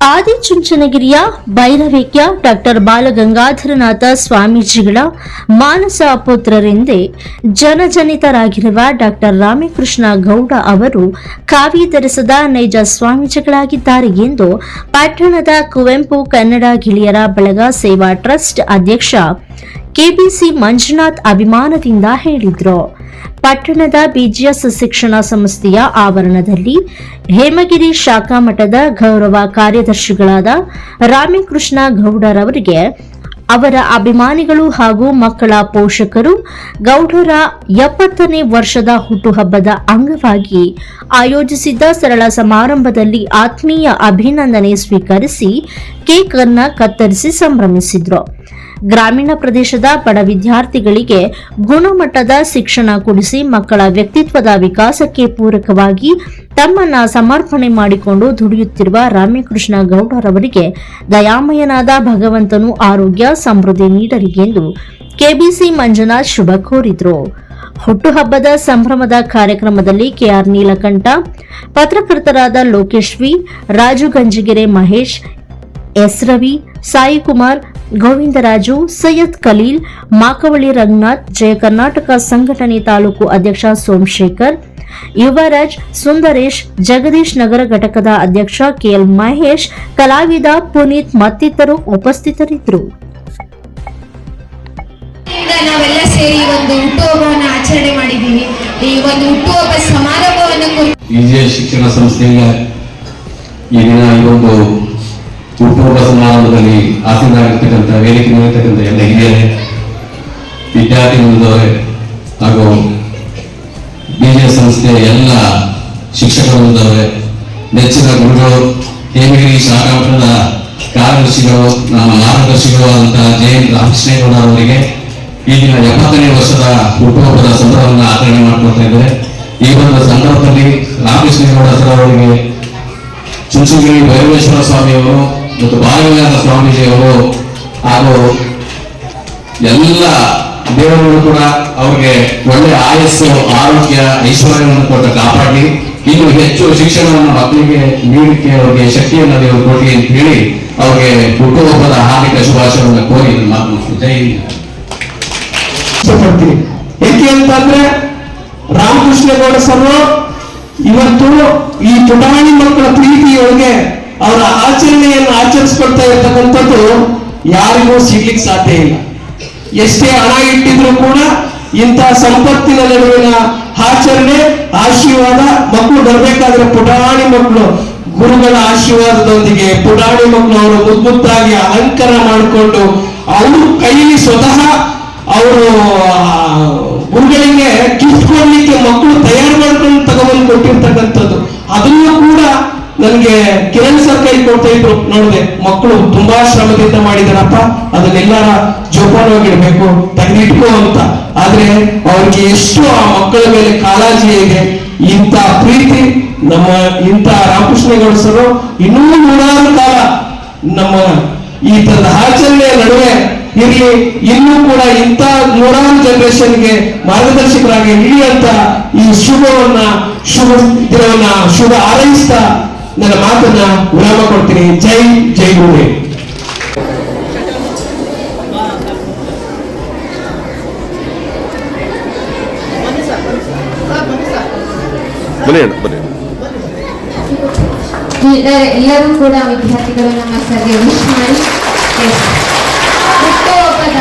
ಆದಿಚುಂಚನಗಿರಿಯ ಭೈರವೇಕ್ಯ doctor Balagangadharanatha ಸ್ವಾಮೀಜಿಗಳ ಮಾನಸ ಪುತ್ರರೆಂದೇ ಜನಜನಿತರಾಗಿರುವ ಡಾಕ್ಟರ್ ರಾಮಕೃಷ್ಣ ಗೌಡ ಅವರು ಕಾವಿ ಧರಿಸದ ನೈಜ ಸ್ವಾಮೀಜಿಗಳಾಗಿದ್ದಾರೆ ಎಂದು ಪಟ್ಟಣದ ಕುವೆಂಪು ಕನ್ನಡ ಗಿಳಿಯರ ಬಳಗ ಸೇವಾ ಟ್ರಸ್ಟ್ ಅಧ್ಯಕ್ಷ ಕೆಬಿಸಿ ಮಂಜುನಾಥ್ ಅಭಿಮಾನದಿಂದ ಹೇಳಿದರು. ಪಟ್ಟಣದ ಬಿಜಿಎಸ್ ಶಿಕ್ಷಣ ಸಂಸ್ಥೆಯ ಆವರಣದಲ್ಲಿ ಹೇಮಗಿರಿ ಶಾಖಾ ಮಠದ ಗೌರವ ಕಾರ್ಯದರ್ಶಿಗಳಾದ ರಾಮಕೃಷ್ಣ ಗೌಡರವರಿಗೆ ಅವರ ಅಭಿಮಾನಿಗಳು ಹಾಗೂ ಮಕ್ಕಳ ಪೋಷಕರು ಗೌಡರ ಎಪ್ಪತ್ತನೇ ವರ್ಷದ ಹುಟ್ಟುಹಬ್ಬದ ಅಂಗವಾಗಿ ಆಯೋಜಿಸಿದ್ದ ಸರಳ ಸಮಾರಂಭದಲ್ಲಿ ಆತ್ಮೀಯ ಅಭಿನಂದನೆ ಸ್ವೀಕರಿಸಿ ಕೇಕ್ ಅನ್ನ ಕತ್ತರಿಸಿ ಸಂಭ್ರಮಿಸಿದ್ರು. ಗ್ರಾಮೀಣ ಪ್ರದೇಶದ ಬಡ ವಿದ್ಯಾರ್ಥಿಗಳಿಗೆ ಗುಣಮಟ್ಟದ ಶಿಕ್ಷಣ ಕೊಡಿಸಿ ಮಕ್ಕಳ ವ್ಯಕ್ತಿತ್ವದ ವಿಕಾಸಕ್ಕೆ ಪೂರಕವಾಗಿ ತಮ್ಮನ್ನ ಸಮರ್ಪಣೆ ಮಾಡಿಕೊಂಡು ದುಡಿಯುತ್ತಿರುವ ರಾಮಕೃಷ್ಣ ಗೌಡರವರಿಗೆ ದಯಾಮಯನಾದ ಭಗವಂತನು ಆರೋಗ್ಯ, ಸಮೃದ್ಧಿ ನೀಡಲಿ ಎಂದು ಕೆಬಿಸಿ ಮಂಜುನಾಥ್ ಶುಭ ಕೋರಿದ್ರು. ಹುಟ್ಟುಹಬ್ಬದ ಸಂಭ್ರಮದ ಕಾರ್ಯಕ್ರಮದಲ್ಲಿ ಕೆಆರ್ ನೀಲಕಂಠ, ಪತ್ರಕರ್ತರಾದ ಲೋಕೇಶ್ವಿ, ರಾಜು ಗಂಜಿಗೆರೆ ಮಹೇಶ್ ಎಸ್ ರವಿ ಸಾಯಿ ಕುಮಾರ್ ಗೋವಿಂದರಾಜು ಸೈಯದ್ ಖಲೀಲ್ ಮಾಕವಳಿ ರಂಗನಾಥ್ ಜಯ ಕರ್ನಾಟಕ ಸಂಘಟನೆ ತಾಲೂಕು ಅಧ್ಯಕ್ಷ ಸೋಮಶೇಖರ್ ಯುವರಾಜ್ ಸುಂದರೇಶ್ ಜಗದೀಶ್ ನಗರ ಘಟಕದ ಅಧ್ಯಕ್ಷ ಕೆಎಲ್ ಮಹೇಶ್ ಕಲಾವಿದ ಪುನೀತ್ ಮತ್ತಿತರು ಉಪಸ್ಥಿತರಿದ್ದರು. ನಾವೆಲ್ಲ ಸೇರಿ ಒಂದು ಹುಟ್ಟುಹಬ್ಬವನ್ನು ಆಚರಣೆ ಮಾಡಿದ್ದೀವಿ. ಈ ಒಂದು ಹುಟ್ಟುಹಬ್ಬ ಸಮಾರಂಭವನ್ನು ವಿಜಯ ಶಿಕ್ಷಣ ಸಂಸ್ಥೆಯ ಈ ದಿನ ಈ ಒಂದು ಹುಟ್ಟುಹಬ್ಬ ಸಮಾರಂಭದಲ್ಲಿ ಆಸೀನರಾಗಿರ್ತಕ್ಕಂಥ ವೇದಿಕೆ ಮೇಲಿರ್ತಕ್ಕಂಥ ಎಲ್ಲ ಹಿರಿಯರೇ ವಿದ್ಯಾರ್ಥಿ ಬಂದವರೇ ಹಾಗೂ ಬಿಜೆ ಸಂಸ್ಥೆಯ ಎಲ್ಲ ಶಿಕ್ಷಕರು ಬಂದವರೇ ನೆಚ್ಚಿನ ಗುರುಗಳು, ಹೇಮಗಿರಿ ಶಾಖಾ ಮಠದ ಕಾರ್ಯದರ್ಶಿಗಳು, ನಮ್ಮ ಮಾರ್ಗದರ್ಶಿಗಳು ಆದಂತಹ ಜಯಂತ್ ರಾಮಕೃಷ್ಣೇಗೌಡ ಅವರಿಗೆ ಈ ದಿನ ಎಪ್ಪತ್ತನೇ ವರ್ಷದ ಹುಟ್ಟುಹಬ್ಬದ ಸಂದರ್ಭವನ್ನು ಆಚರಣೆ ಮಾಡ್ಕೊಳ್ತಾ ಇದ್ದಾರೆ ಈ ಒಂದು ಸಂದರ್ಭದಲ್ಲಿ ರಾಮಕೃಷ್ಣೇಗೌಡ ಸರ್ ಅವರಿಗೆ ಚುಂಚುಗಿರಿ ಭೈರವೇಶ್ವರ ಸ್ವಾಮಿಯವರು ಮತ್ತು ಬಾಲಗಂಗಾಧರ ಸ್ವಾಮೀಜಿಯವರು ಹಾಗೂ ಎಲ್ಲ ದೇವರುಗಳು ಕೂಡ ಅವ್ರಿಗೆ ಒಳ್ಳೆ ಆಯಸ್ಸು, ಆರೋಗ್ಯ, ಐಶ್ವರ್ಯವನ್ನು ಕೊಟ್ಟು ಕಾಪಾಡಿ. ಇನ್ನು ಹೆಚ್ಚು ಶಿಕ್ಷಣವನ್ನು ಮಕ್ಕಳಿಗೆ ನೀಡಲಿಕ್ಕೆ ಅವರಿಗೆ ಶಕ್ತಿಯನ್ನು ದೇವರು ಕೊಡಿ ಅಂತ ಹೇಳಿ ಅವ್ರಿಗೆ ಹುಟ್ಟುಹಬ್ಬದ ಹಾರ್ದಿಕ ಶುಭಾಶಯವನ್ನು ಕೋರಿ ಮಾತು. ಜೈ ಏಕೆ ಅಂತಂದ್ರೆ ರಾಮಕೃಷ್ಣೇಗೌಡ ಸರ್ ಇವತ್ತು ಈ ಪುಟಾಣಿ ಮಕ್ಕಳ ಪ್ರೀತಿಯೊಳಗೆ ಅವರ ಆಚರಣೆಯನ್ನು ಆಚರಿಸ್ಕೊಳ್ತಾ ಇರ್ತಕ್ಕಂಥದ್ದು ಯಾರಿಗೂ ಸಿಗ್ಲಿಕ್ಕೆ ಸಾಧ್ಯ ಇಲ್ಲ. ಎಷ್ಟೇ ಹಣ ಇಟ್ಟಿದ್ರು ಕೂಡ ಇಂಥ ಸಂಪತ್ತಿನ ನಡುವಿನ ಆಚರಣೆ, ಆಶೀರ್ವಾದ, ಮಕ್ಕಳು ಬರಬೇಕಾದ್ರೆ ಪುಟಾಣಿ ಮಕ್ಕಳು, ಗುರುಗಳ ಆಶೀರ್ವಾದದೊಂದಿಗೆ ಪುಟಾಣಿ ಮಕ್ಕಳು ಅವರು ಮುದ್ಮುತ್ತಾಗಿ ಅಲಂಕಾರ ಮಾಡಿಕೊಂಡು ಅವರು ಕೈಲಿ ಸ್ವತಃ ಅವರು ಗುರುಗಳಿಗೆ ಗಿಫ್ಟ್ ಮಕ್ಕಳು ತಯಾರು ಮಾಡ್ಕೊಂಡು ತಗೊಂಡು ಕೊಟ್ಟಿರ್ತಕ್ಕಂಥದ್ದು. ನನಗೆ ಸರ್ ಕೈ ಕೊಡ್ತಾ ಇದ್ರು ನೋಡಿದೆ, ಮಕ್ಕಳು ತುಂಬಾ ಶ್ರಮದಿಂದ ಮಾಡಿದಾರಪ್ಪ, ಅದನ್ನೆಲ್ಲರ ಜೋಪಾನವಾಗಿಡ್ಬೇಕು ತೆಗೆದಿಟ್ಕೋ ಅಂತ. ಆದ್ರೆ ಅವ್ರಿಗೆ ಎಷ್ಟು ಆ ಮಕ್ಕಳ ಮೇಲೆ ಕಾಳಜಿ ಇದೆ, ಇಂಥ ಪ್ರೀತಿ ನಮ್ಮ ಇಂಥ ರಾಮಕೃಷ್ಣ ಸರ್ ಇನ್ನೂ ನೂರಾರು ಕಾಲ ನಮ್ಮ ಈ ತರದ ಆಚರಣೆಯ ನಡುವೆ ಇರಲಿ, ಇನ್ನೂ ಕೂಡ ಇಂಥ ನೂರಾರು ಜನರೇಷನ್ಗೆ ಮಾರ್ಗದರ್ಶಕರಾಗಿ ಇಳಿಯಂತ ಈ ಶುಭವನ್ನ, ಶುಭ ದಿನವನ್ನ ಶುಭ ಹಾರೈಸ್ತಾ ನನ್ನ ಮಾತನ್ನ ವಿರಾಮ ಕೊಡ್ತೀನಿ. ಜೈ ಜೈ ಗುರುವೆ. ಎಲ್ಲರೂ ಕೂಡ ವಿದ್ಯಾರ್ಥಿಗಳು ನಮ್ಮ ಸರ್ಗೆ ವಿಶ್ ಮಾಡಿ. ಹುಟ್ಟುಹಬ್ಬದ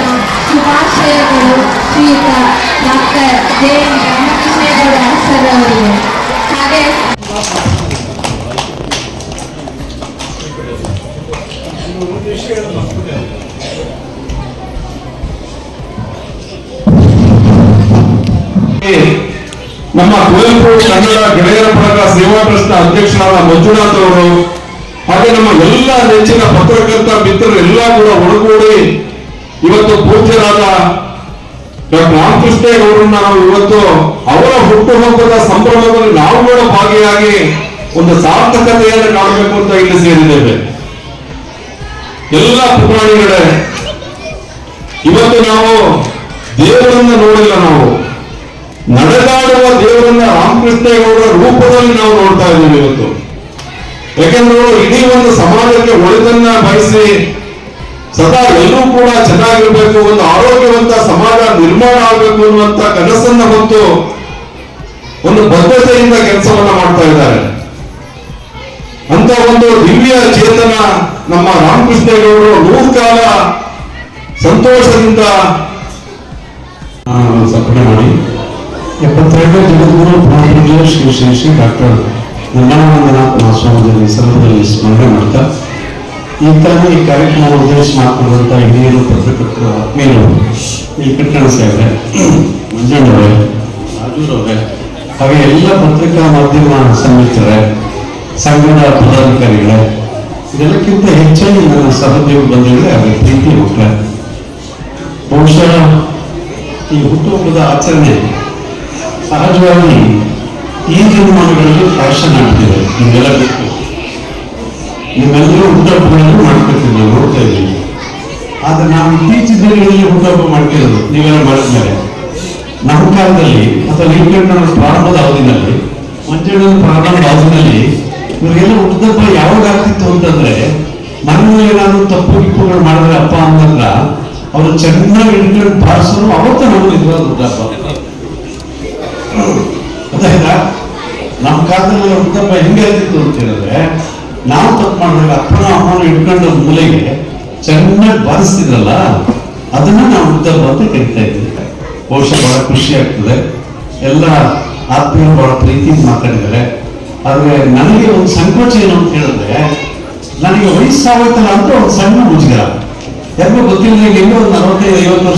ಶುಭಾಶಯಗಳು ಶ್ರೀಯುತ doctor J N Ramakrishnegowda sir ಅವರಿಗೆ. ಹಾಗೆ. ನಮ್ಮ ಕುವೆಂಪು ಕನ್ನಡ ಗೆಳೆಯರ ಬಳಗ ಸೇವಾ ಟ್ರಸ್ಟ್ ಅಧ್ಯಕ್ಷರಾದ ಮಂಜುನಾಥ್ ಅವರು, ಹಾಗೆ ನಮ್ಮ ಎಲ್ಲ ನೆಚ್ಚಿನ ಪತ್ರಕರ್ತ ಮಿತ್ರರು ಎಲ್ಲ ಕೂಡ ಒಳಗೂಡಿ ಇವತ್ತು ಪೂಜ್ಯರಾದ ಡಾಕ್ಟರ್ ರಾಮಕೃಷ್ಣೇಗೌಡರನ್ನ ನಾವು ಇವತ್ತು ಅವರ ಹುಟ್ಟುಹಬ್ಬದ ಸಂಭ್ರಮದಲ್ಲಿ ನಾವು ಕೂಡ ಭಾಗಿಯಾಗಿ ಒಂದು ಸಾರ್ಥಕತೆಯನ್ನು ಕಾಣಬೇಕು ಅಂತ ಇಲ್ಲಿ ಸೇರಿದ್ದೇವೆ. ಎಲ್ಲ ಪುರಾಣಿಗಳೇ ಇವತ್ತು ನಾವು ದೇವರನ್ನ ನೋಡಿಲ್ಲ ನಾವು. ನಡೆದಾಡುವ ದೇವರನ್ನ ರಾಮಕೃಷ್ಣೇಗೌಡರ ರೂಪದಲ್ಲಿ ನಾವು ನೋಡ್ತಾ ಇದ್ದೀವಿ ಇವತ್ತು. ಯಾಕಂದ್ರೆ ಅವರು ಇಡೀ ಒಂದು ಸಮಾಜಕ್ಕೆ ಒಳಿತನ್ನ ಬಯಸಿ ಸದಾ ಎಲ್ಲರೂ ಕೂಡ ಚೆನ್ನಾಗಿರ್ಬೇಕು, ಒಂದು ಆರೋಗ್ಯವಂತ ಸಮಾಜ ನಿರ್ಮಾಣ ಆಗಬೇಕು ಅನ್ನುವಂತ ಕನಸನ್ನ ಹೊತ್ತು ಒಂದು ಬದ್ಧತೆಯಿಂದ ಕೆಲಸವನ್ನ ಮಾಡ್ತಾ ಇದ್ದಾರೆ. ಅಂತ ಒಂದು ದಿವ್ಯ ಚೇತನ ನಮ್ಮ ರಾಮಕೃಷ್ಣೇಗೌಡರು ನೂರು ಕಾಲ ಸಂತೋಷದಿಂದ ಸಪ್ಪಣೆ ಮಾಡಿ. ಎಪ್ಪತ್ತೆರಡು ಜಗದ್ಗುರು ಪ್ರಾಣಿಯ ಶ್ರೀ ಶ್ರೀ ಶ್ರೀ ಡಾಕ್ಟರ್ ನಿರ್ಮಲಾನಂದನಾಥ್ ಮಹಾಸ್ವಾಮಿಜಿ ಸಂದರ್ಭದಲ್ಲಿ ಸ್ಮರಣೆ ಮಾಡ್ತಾ, ಈ ತರ ಈ ಕಾರ್ಯಕ್ರಮ ಉದ್ದೇಶ ಮಾತನಾಡುವಂತ ಹಿರಿಯರು, ಪತ್ರಕರ್ತರು, ಆತ್ಮೀಯರು ಇಲ್ಲಿ ಕಟ್ಟಣ ಸಾಹೇಬ್ರೆ, ಮಂಜಣ್ಣವರೇ, ರಾಜೂರವರೇ, ಹಾಗೆ ಎಲ್ಲ ಪತ್ರಿಕಾ ಮಾಧ್ಯಮ ಸಂಯುಕ್ತರೇ ಸಂಘದ ಪದಾಧಿಕಾರಿಗಳೇ ಇದೆಲ್ಲಕ್ಕಿಂತ ಹೆಚ್ಚಾಗಿ ನನ್ನ ಸಹೋದ್ಯೋಗ ಬಂದಿದ್ರೆ ಅವರ ಪ್ರೀತಿ ಮಕ್ಕಳೇ. ಬಹುಶಃ ಈ ಹುಟ್ಟುಹಬ್ಬದ ಆಚರಣೆ ಸಹಜವಾಗಿ ಈ ದಿನಮಾನಗಳಲ್ಲಿ ಫ್ಯಾಷನ್ ಆಗ್ತಿದೆ. ನಿಮಗೆಲ್ಲ ಬೇಕು ನೀವೆಲ್ಲರೂ ಹುಟ್ಟುಹಬ್ಬಗಳನ್ನು ಮಾಡ್ಕೊತೀವಿ ನಾವು ನೋಡ್ತಾ ಇದ್ದೀವಿ. ಆದ್ರೆ ನಾವು ಇತ್ತೀಚಿನ ದಿನಗಳಲ್ಲಿ ಹುಟ್ಟುಹಬ್ಬ ಮಾಡ್ತಿರೋದು, ನೀವೆಲ್ಲ ಮಾಡಿದ್ಮೇಲೆ ನಮ್ಮ ಕಾಲದಲ್ಲಿ, ಅಥವಾ ಲಿಂಕಣ್ಣ ಪ್ರಾರಂಭದ ಅವಧಿನಲ್ಲಿ, ಮಂಜಣ್ಣನ ಪ್ರಾರಂಭದ ಅವಧಿನಲ್ಲಿ ಇವರಿಗೆಲ್ಲ ಹುಟ್ಟುಹಬ್ಬ ಯಾವಾಗ ಆಗ್ತಿತ್ತು ಅಂತಂದ್ರೆ ಮನೆಯಲ್ಲಿ ಏನಾದ್ರು ತಪ್ಪು ಗಿಪ್ಪುಗಳು ಮಾಡಿದ್ರೆ ಅಪ್ಪ ಅಂತಂದ್ರ, ಅವರು ಚೆನ್ನಾಗಿ ಹಿಡ್ಕೊಂಡು ಬಾರಿಸೋರು ಅವತ್ತು ನಾವು ನಿಜವಾದ ಹುಟ್ಟಪ್ಪ ಅದೇ ನಮ್ಮ ಕಾಲದಲ್ಲಿ ಹುಟ್ಟಪ್ಪ ಹೆಂಗೆ ಆಗ್ತಿತ್ತು ಅಂತ ಹೇಳಿದ್ರೆ, ನಾವು ತಪ್ಪು ಮಾಡಿದಾಗ ಅಪ್ಪನ ಅಮ್ಮನ ಹಿಡ್ಕೊಂಡು ಮೂಲೆಗೆ ಚೆನ್ನಾಗಿ ಬಾರಿಸ್ತಿದ್ರಲ್ಲ, ಅದನ್ನ ನಾವು ಹುಟ್ಟಪ್ಪ ಅಂತ ಕರಿತಾ ಇದ್ದೀವಿ ಬಹುಶಃ ಬಹಳ ಖುಷಿ ಆಗ್ತದೆ. ಎಲ್ಲ ಆತ್ಮೀಯ ಬಹಳ ಪ್ರೀತಿಯಿಂದ ಮಾತಾಡಿದ್ದಾರೆ. ಆದ್ರೆ ನನಗೆ ಒಂದು ಸಂಕೋಚ ಏನು ಅಂತ ಹೇಳಿದ್ರೆ, ನನಗೆ ವಯಸ್ಸಾಗೋಯ್ತಲ್ಲ ಅಂತ ಒಂದು ಸಣ್ಣ ಮುಜುಗರ. ಯಾರಿಗೂ ಗೊತ್ತಿಲ್ಲ ಒಂದು ನಲವತ್ತೈದು ಐವತ್ತು ವರ್ಷ